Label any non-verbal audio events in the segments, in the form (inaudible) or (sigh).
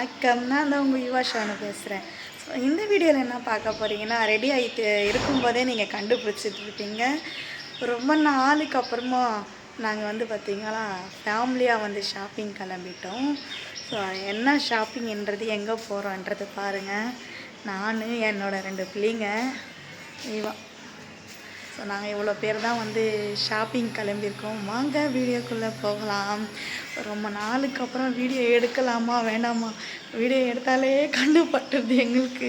வணக்கம் நான் தான் உங்கள் யுவா ஷானு பேசுகிறேன் ஸோ இந்த வீடியோவில் என்ன பார்க்க போகிறீங்கன்னா ரெடி ஆகிட்டு இருக்கும்போதே நீங்கள் கண்டுபிடிச்சிட்டு இருப்பீங்க. ரொம்ப நாளுக்கு அப்புறமா நாங்கள் வந்து பார்த்திங்கன்னா ஃபேமிலியாக வந்து ஷாப்பிங் கிளம்பிட்டோம். ஸோ என்ன ஷாப்பிங்ன்றது எங்கே போகிறோன்றது பாருங்கள் நான் என்னோடய ரெண்டு பிள்ளைங்க இவன் ஸோ நாங்கள் இவ்வளோ பேர் தான் வந்து ஷாப்பிங் கிளம்பியிருக்கோம். வாங்க வீடியோக்குள்ளே போகலாம். ரொம்ப நாளுக்கு அப்புறம் வீடியோ எடுக்கலாமா வேண்டாமா வீடியோ எடுத்தாலே கண்டுபட்டுருது எங்களுக்கு.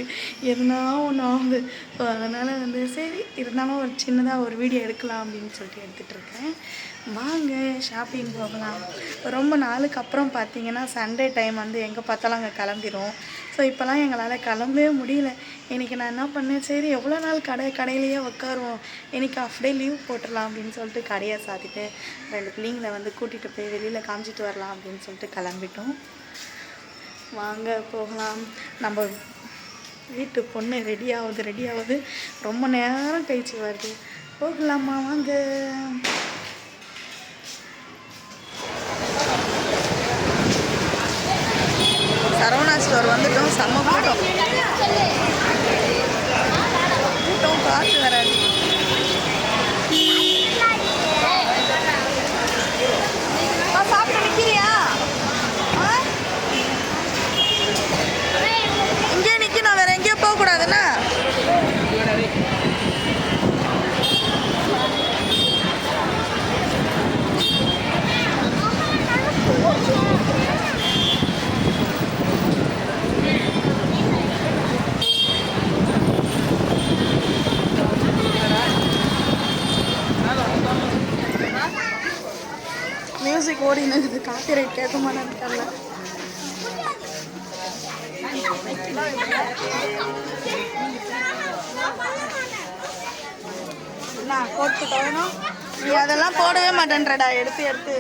எதுனா ஒன்று ஆகுது. ஸோ அதனால் வந்து சரி இருந்தாலும் ஒரு சின்னதாக ஒரு வீடியோ எடுக்கலாம் அப்படின்னு சொல்லிட்டு எடுத்துகிட்டு இருக்கேன். வாங்க ஷாப்பிங் போகலாம். ரொம்ப நாளுக்கு அப்புறம் பார்த்தீங்கன்னா சண்டே டைம் வந்து எங்கே பார்த்தாலும் அங்கே கிளம்பிடும் ஸோ இப்போலாம் எங்களால் கிளம்பவே முடியல. இன்றைக்கி நான் என்ன பண்ணேன்? சரி எவ்வளோ நாள் கடை கடையிலேயே உட்காருவோம். இன்றைக்கி ஆஃப் டே லீவ் போட்டுடலாம் அப்படின்னு சொல்லிட்டு கடையை சாத்திட்டு ரெண்டு பிள்ளைங்களை வந்து கூட்டிகிட்டு போய் வெளியில் காமிச்சிட்டு வரலாம் அப்படின்னு சொல்லிட்டு கிளம்பிட்டோம். வாங்க போகலாம். நம்ம வீட்டு பொண்ணு ரெடி ஆகுது ரெடி ஆகுது. ரொம்ப நேரம் கழிச்சு வருது. போகலாமா வாங்க. மியூசிக் ஓடினு இருக்குது காப்பி ரைட் கேட்க மாட்டேன்னு தெரியல என்ன போட்டு கவனம் நீ அதெல்லாம் போடவே மாட்டேன்றடா. எடுத்து எடுத்து.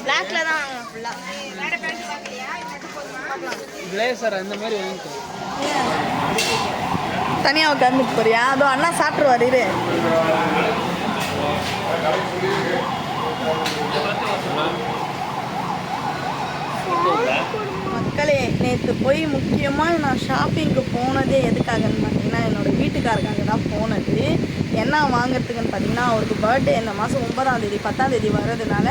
பிளாக்ல தான் பிளேசர் அந்த மாதிரி தனியாக உட்காந்துட்டு போறியா? அதோ அண்ணா சாப்பிட்ருவார் இரு. மக்களே நேற்று போய் முக்கியமாக நான் ஷாப்பிங்க்கு போனதே எதுக்காகன்னு பார்த்தீங்கன்னா என்னோடய வீட்டுக்காரக்காக தான் போனது. என்ன வாங்குறதுக்குன்னு பார்த்தீங்கன்னா அவருக்கு பர்த்டே இந்த மாதம் ஒன்பதாம் தேதி பத்தாம் தேதி வர்றதுனால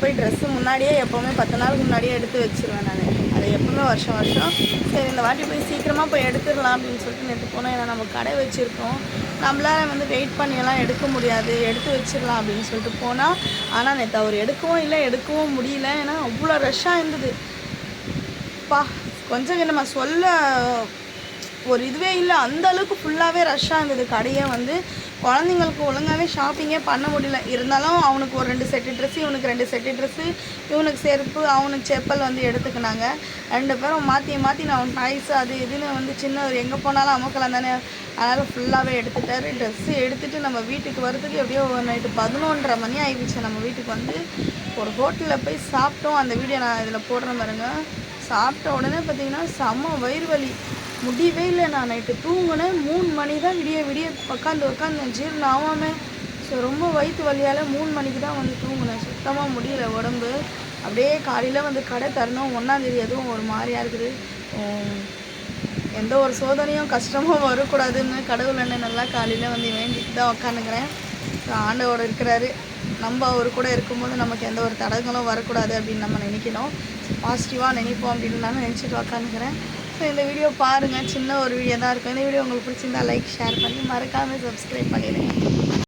போய் ட்ரெஸ்ஸு முன்னாடியே எப்போவுமே பத்து நாளுக்கு முன்னாடியே எடுத்து வச்சிருவேன் நான். அது எப்பவுமே வருஷம் வருஷம். சரி இந்த வாட்டி போய் சீக்கிரமாக போய் எடுத்துடலாம் அப்படின்னு சொல்லிட்டு நேற்று போனோம் ஏன்னா நம்ம கடை வச்சுருக்கோம். நம்மளால வந்து வெயிட் பண்ணியெல்லாம் எடுக்க முடியாது. எடுத்து வச்சிடலாம் அப்படின்னு சொல்லிட்டு போனால் ஆனால் நேற்று அவர் எடுக்கவும் இல்லை எடுக்கவும் முடியல. ஏன்னா அவ்வளோ ரஷ்ஷாக இருந்தது. பா கொஞ்சம் நம்ம சொல்ல ஒரு இதுவே இல்லை. அந்த அளவுக்கு ஃபுல்லாகவே ரஷ்ஷாக இருந்தது. கடையே வந்து குழந்தைங்களுக்கு ஒழுங்காகவே ஷாப்பிங்கே பண்ண முடியல. இருந்தாலும் அவனுக்கு ஒரு ரெண்டு செட்டு ட்ரெஸ்ஸு இவனுக்கு ரெண்டு செட்டு ட்ரெஸ்ஸு இவனுக்கு செருப்பு அவனுக்கு செப்பல் வந்து எடுத்துக்கினாங்க. ரெண்டு பேரும் மாற்றி மாற்றி நான் அவன் டாய்ஸ் அது இதுன்னு வந்து சின்ன ஒரு எங்கே போனாலும் அமுக்கலாம் தானே. அதனால் ஃபுல்லாகவே எடுத்துட்டாரு. ட்ரெஸ்ஸு எடுத்துகிட்டு நம்ம வீட்டுக்கு வரதுக்கு எப்படியோ ஒரு நைட்டு பதினொன்றரை மணி ஆகிடுச்சு நம்ம வீட்டுக்கு வந்து ஒரு ஹோட்டலில் போய் சாப்பிட்டோம். அந்த வீடியோ நான் இதில் போடுறேன் பாருங்க. சாப்பிட்ட உடனே பார்த்தீங்கன்னா செம்ம வயிறு வலி. முடியவே இல்லை நான் நைட்டு தூங்கினேன். மூணு மணி தான் விடிய விடிய உட்காந்து உட்காந்து ஜீரணம் ஆகாமல் ஸோ ரொம்ப வயிற்று வலியால் மூணு மணிக்கு தான் வந்து தூங்கினேன். சுத்தமாக முடியல உடம்பு. அப்படியே காலையில் வந்து கடை தரணும். ஒன்றாந்தேதி அதுவும் ஒரு மாதிரியாக இருக்குது. எந்த ஒரு சோதனையும் கஷ்டமும் (laughs) வரக்கூடாதுன்னு கடவுள் என்ன நல்லா காலையில் வந்து வேண்டிட்டு தான் உக்காந்துக்கிறேன். ஆண்டவர் இருக்கிறாரு. நம்ம அவர் கூட இருக்கும்போது நமக்கு எந்த ஒரு தடங்களும் வரக்கூடாது அப்படின்னு நம்ம நினைக்கணும். பாசிட்டிவாக நினைப்போம் அப்படின்னு நான் நினச்சிட்டு உக்காந்துக்கிறேன். ஸோ இந்த வீடியோ பாருங்கள் சின்ன ஒரு வீடியோ தான் இருக்கும். இந்த வீடியோ உங்களுக்கு பிடிச்சிருந்தா லைக் ஷேர் பண்ணி மறக்காமல் சப்ஸ்கிரைப் பண்ணிடுங்க.